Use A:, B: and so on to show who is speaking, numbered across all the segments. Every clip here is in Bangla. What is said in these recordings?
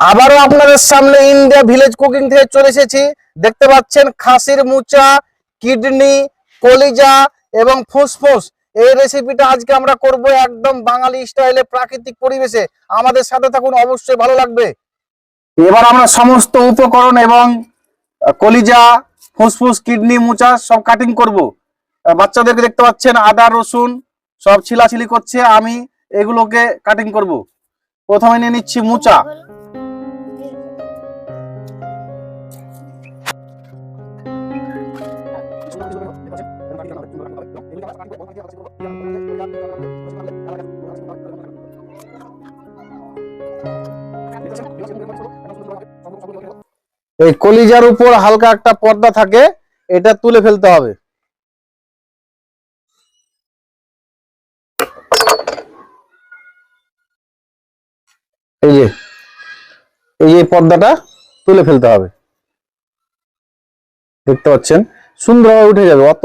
A: আবারও আপনাদের সামনে ইন্ডিয়া ভিলেজ কুকিং থেকে চলে এসেছি। দেখতে পাচ্ছেন খাসির মুচা, কিডনি, কলিজা এবং ফুসফুস। এই রেসিপিটা আজকে আমরা করব একদম বাঙালি স্টাইলে প্রাকৃতিক পরিবেশে। আমাদের সাথে থাকুন, অবশ্যই ভালো লাগবে। এবার আমরা সমস্ত উপকরণ এবং কলিজা, ফুসফুস, কিডনি, মুচা সব কাটিং করব। বাচ্চাদেরকে দেখতে পাচ্ছেন, আদা, রসুন সব ছিলাছিলি করছে। আমি এগুলোকে কাটিং করব। প্রথমে নিয়ে নিচ্ছি মুচা। এই কলিজার উপর হালকা একটা পর্দা থাকে, এটা তুলে ফেলতে হবে। এই যে এই যে পর্দাটা তুলে ফেলতে হবে। দেখতে পাচ্ছেন? সুন্দরভাবে উঠে যাবে। অত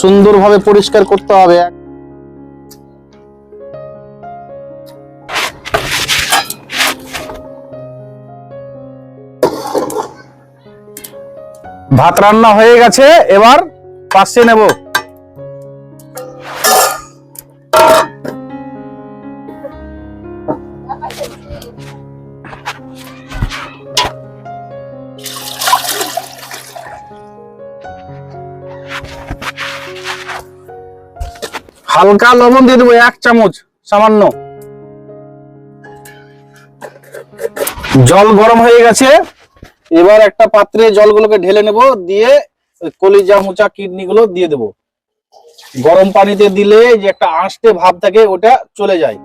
A: সুন্দরভাবে পরিষ্কার করতে হবে। ভাত রান্না হয়ে গেছে এবার পাশে নেব। হালকা লবণ দিয়ে দেবো, এক চামচ, সামান্য। জল গরম হয়ে গেছে। এবার একটা পাত্রে জলগুলোকে ঢেলে নেব, দিয়ে কলিজা মোচা কিডনি গুলো দিয়ে দেবো। গরম পানিতে দিলে যে একটা আঁশটে ভাব থাকে, ওটা চলে যায়।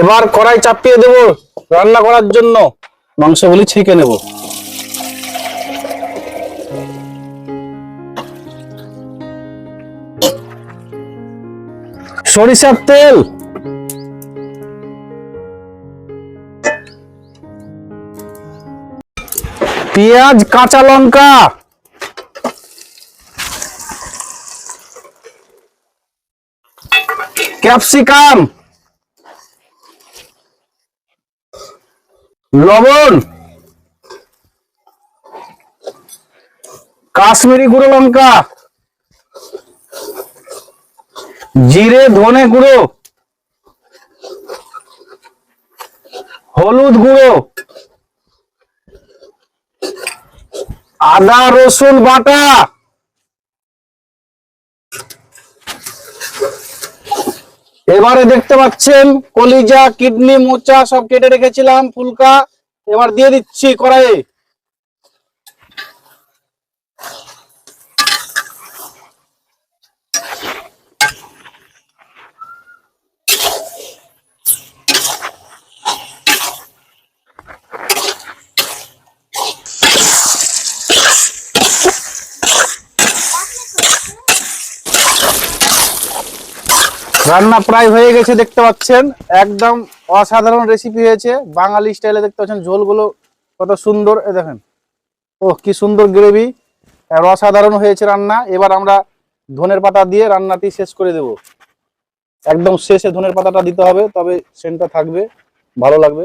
A: এবার কড়াই চাপিয়ে দেব রান্না করার জন্য। মাংসগুলি ছেঁকে নেব। সরিষার তেল। পেঁয়াজ, কাঁচা লঙ্কা। ক্যাপসিকাম। লবণ। কাশ্মীরি গুঁড়ো লঙ্কা। জিরে ধনে গুঁড়ো। হলুদ গুঁড়ো। আদা রসুন বাটা। এবারে দেখতে পাচ্ছেন কলিজা কিডনি মোচা সব কেটে রেখেছিলাম ফুলকা। এবার দিয়ে দিচ্ছি কড়াইয়ে। রান্না প্রায় হয়ে গেছে দেখতে পাচ্ছেন। একদম অসাধারণ রেসিপি হয়েছে। বাঙালি স্টাইলে দেখতে পাচ্ছেন ঝোলগুলো কত সুন্দর এ দেখেন। ও কি সুন্দর গ্রেভি আর অসাধারণ হয়েছে রান্না। এবার আমরা ধনের পাতা দিয়ে রান্নাটি শেষ করে দেব। একদম শেষে ধনের পাতাটা দিতে হবে তবে সেন্টটা থাকবে ভালো লাগবে।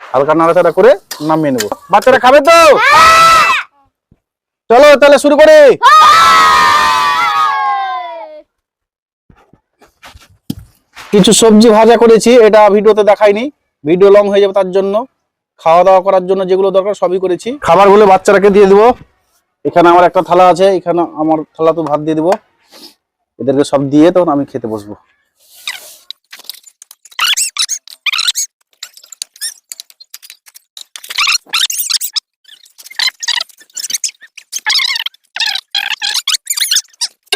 A: হালকা নাড়াচাড়া করে নামিয়ে নেব। বাচ্চারা খাবে তো? চলো তাহলে শুরু করে। কিছু সবজি ভাজা করেছি, এটা ভিডিওতে দেখাইনি। ভিডিও লং হয়ে যাবে তার জন্য। খাওয়া দাওয়া করার জন্য যেগুলো দরকার সবই করেছি। খাবারগুলো বাচ্চারাকে দিয়ে দেবো। এখানে আমার একটা থালা আছে, এখানে আমার থালা তো ভাত দিয়ে দিব। এদেরকে সব দিয়ে তখন আমি খেতে বসবো।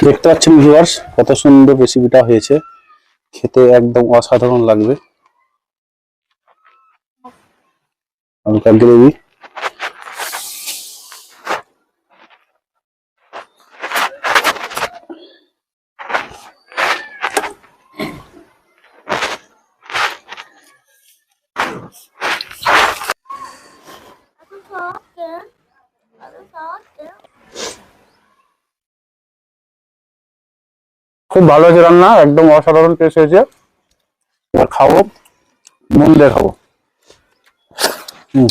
A: দেখতে পাচ্ছেন ভিউয়ার্স কত সুন্দর রেসিপিটা হয়েছে। খেতে একদম অসাধারণ লাগবে। হালকা গ্রেভি খুব ভালো হয়েছে রান্না একদম অসাধারণ টেস্ট হয়েছে। খাব মন দিয়ে খাব। হুম।